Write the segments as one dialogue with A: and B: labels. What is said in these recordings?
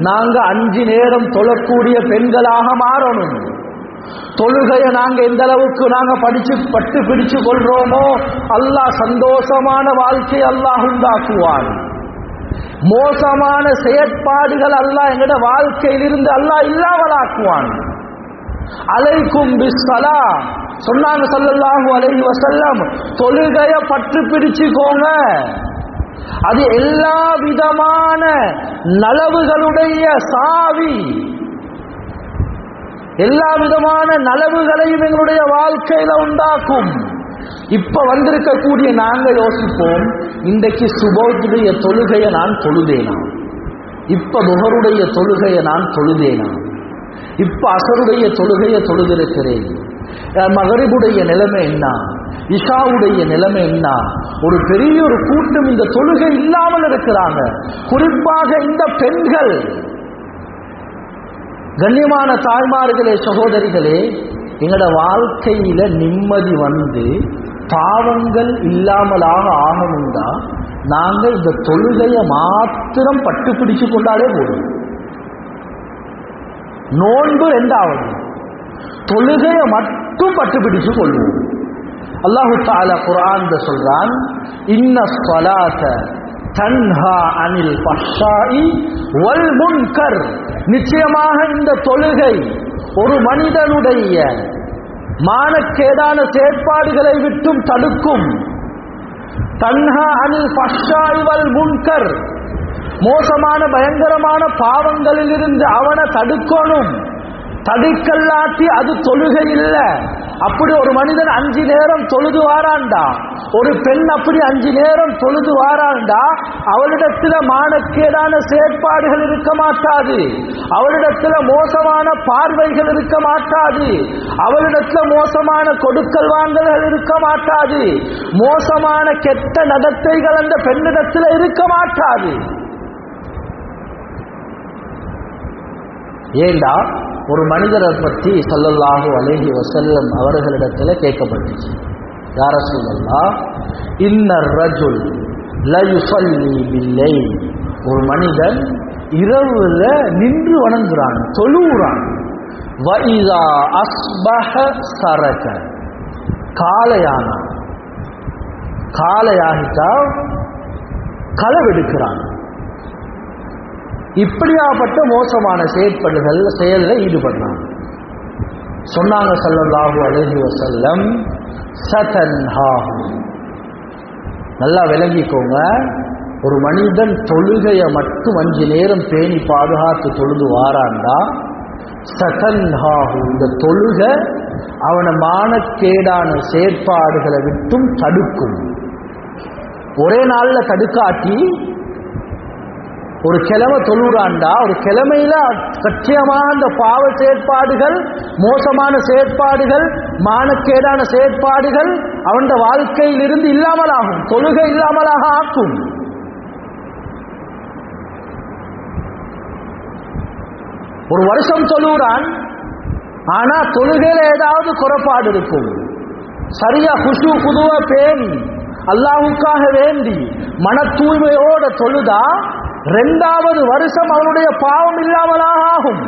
A: நாங்க அஞ்சு நேரம் தொழக்கூடிய பெண்களாக மாறணும். தொழுகையை நாங்க எந்த அளவுக்கு நாங்க படிச்சு பட்டு பிடிச்சு கொள்றோமோ அல்லாஹ் சந்தோஷமான வாழ்க்கை அல்லாஹ் உண்டாக்குவான். மோசமான செயற்பாடுகள் அல்லாஹ் எங்கட வாழ்க்கையிலிருந்து அல்லாஹ் இல்லாமலாக்குவான். அலைக்கும் பிஸ்வலா சொன்னாங்க ஸல்லல்லாஹு அலைஹி வசல்லம் தொழுகைய பற்று பிடிச்சுக்கோங்க. அது எல்லா விதமான நலவுகளுடைய சாவி. எல்லா விதமான நலவுகளையும் எங்களுடைய வாழ்க்கையில உண்டாக்கும். இப்ப வந்திருக்கக்கூடிய நாங்க யோசிப்போம் இன்றைக்கு சுபோத்துடைய தொழுகையை நான் தொழுதேனா? இப்ப முகருடைய தொழுகையை நான் தொழுதேனா? இப்ப அசருடைய தொழுகையை தொழுதிருக்கிறேன். மகரிபுடைய நிலைமை என்ன? இஷாவுடைய நிலைமை என்ன? ஒரு பெரிய ஒரு கூட்டம் இந்த தொழுகை இல்லாமல் இருக்கிறாங்க. குறிப்பாக இந்த பெண்கள். கண்ணியமான தாய்மார்களே சகோதரிகளே எங்களோட வாழ்க்கையில நிம்மதி வந்து பாவங்கள் இல்லாமலாக ஆகணும்டா. நாங்க இந்த தொழுகையை மாத்திரம் பட்டு பிடிச்சு கொண்டாலே போதும். நோன்பு ரெண்டாவது. தொழுகையை மட்டும் பட்டு பிடிச்சு கொள்வோம். அல்லாஹு தாலா குரான் சொல்றான் இன்ன ஸலாத தன்ஹா அனில் பஷாயி வல் முன்கர். நிச்சயமாக இந்த தொழுகை ஒரு மனிதனுடைய மானக்கேடான செயற்பாடுகளை விட்டும் தடுக்கும். தன்ஹா அனில் பஷாய் வல் முன்கர். மோசமான பயங்கரமான பாவங்களிலிருந்து அவனை தடுக்கணும். தடுக்கல்லாட்டி அது தொழுகை இல்ல அப்படி ஒரு மனிதன் அஞ்சு நேரம் தொழுது வாராண்டா ஒரு பெண் அப்படி அஞ்சு நேரம் தொழுது வாராண்டா அவளிடத்துல மானக்கேடான செயற்பாடுகள் இருக்க மாட்டாது. அவளிடத்துல மோசமான பார்வைகள் இருக்க மாட்டாது. அவளிடத்துல மோசமான கொடுக்கல் வாங்கல்கள் இருக்க மாட்டாது. மோசமான கெட்ட நடத்தைகள் அந்த பெண்ணிடத்துல இருக்க மாட்டாது. ஏண்டா? ஒரு மனிதரை பற்றி சல்லல்லாஹு அலேஹி வசல்லம் அவர்களிடத்தில் கேட்கப்பட்டுச்சு. யார சொல்லல்லா இன்னர் ரஜுல் ல ஒரு மனிதன் இரவுல நின்று வணங்குறான் தொழுகிறான் வைதா அஸ்பஹ சரக. காலையான காலையாகிட்டா களவெடுக்கிறான். இப்படியாப்பட்ட மோசமான செயற்படுகள் செயலில் ஈடுபடுறாங்க சொன்னாங்க ஸல்லல்லாஹு அலைஹி வஸல்லம் சதன்ஹாஹு நல்லா விளங்கிக்கோங்க. ஒரு மனிதன் தொழுகையை மட்டும் அஞ்சு நேரம் பேணி பாதுகாத்து தொழுது வாராண்டா சதன்ஹாஹு இந்த தொழுகை அவனை மானக்கேடான செயற்பாடுகளை விட்டும் தடுக்கும். ஒரே நாளில் தடுக்காட்டி ஒரு கிழமை தொழுறாண்டா ஒரு கிழமையில சத்தியமான அந்த பாவ செயற்பாடுகள் மோசமான செயற்பாடுகள் மானக்கேடான செயற்பாடுகள் அவன் வாழ்க்கையில் இருந்து இல்லாமல் ஆகும் தொழுகை இல்லாமலாக ஆக்கும். ஒரு வருஷம் தொழுகிறான் ஆனா தொழுகையில ஏதாவது குறைபாடு இருக்கும். சரியா குஷு புதுவ பேணி அல்லாவுக்காக வேண்டி மன தூய்மையோட தொழுதா ரெண்டாவது வருஷம் அவனுடைய பாவம் இல்லாமலாக ஆகும்.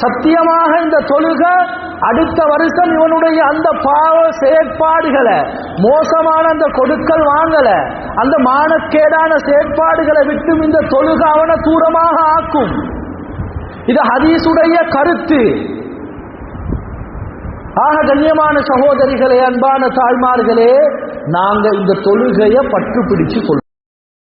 A: சத்தியமாக இந்த தொழுக அடுத்த வருஷம் இவனுடைய அந்த பாவ செயற்பாடுகளை மோசமான அந்த கொடுக்கல் வாங்கல அந்த மானக்கேடான செயற்பாடுகளை விட்டும் இந்த தொழுக அவனை தூரமாக ஆக்கும். இது ஹதீசுடைய கருத்து. ஆக கண்ணியமான சகோதரிகளே அன்பான தாய்மார்களே நாங்க இந்த தொழுகையை பற்று பிடிச்சு கொள்வோம்.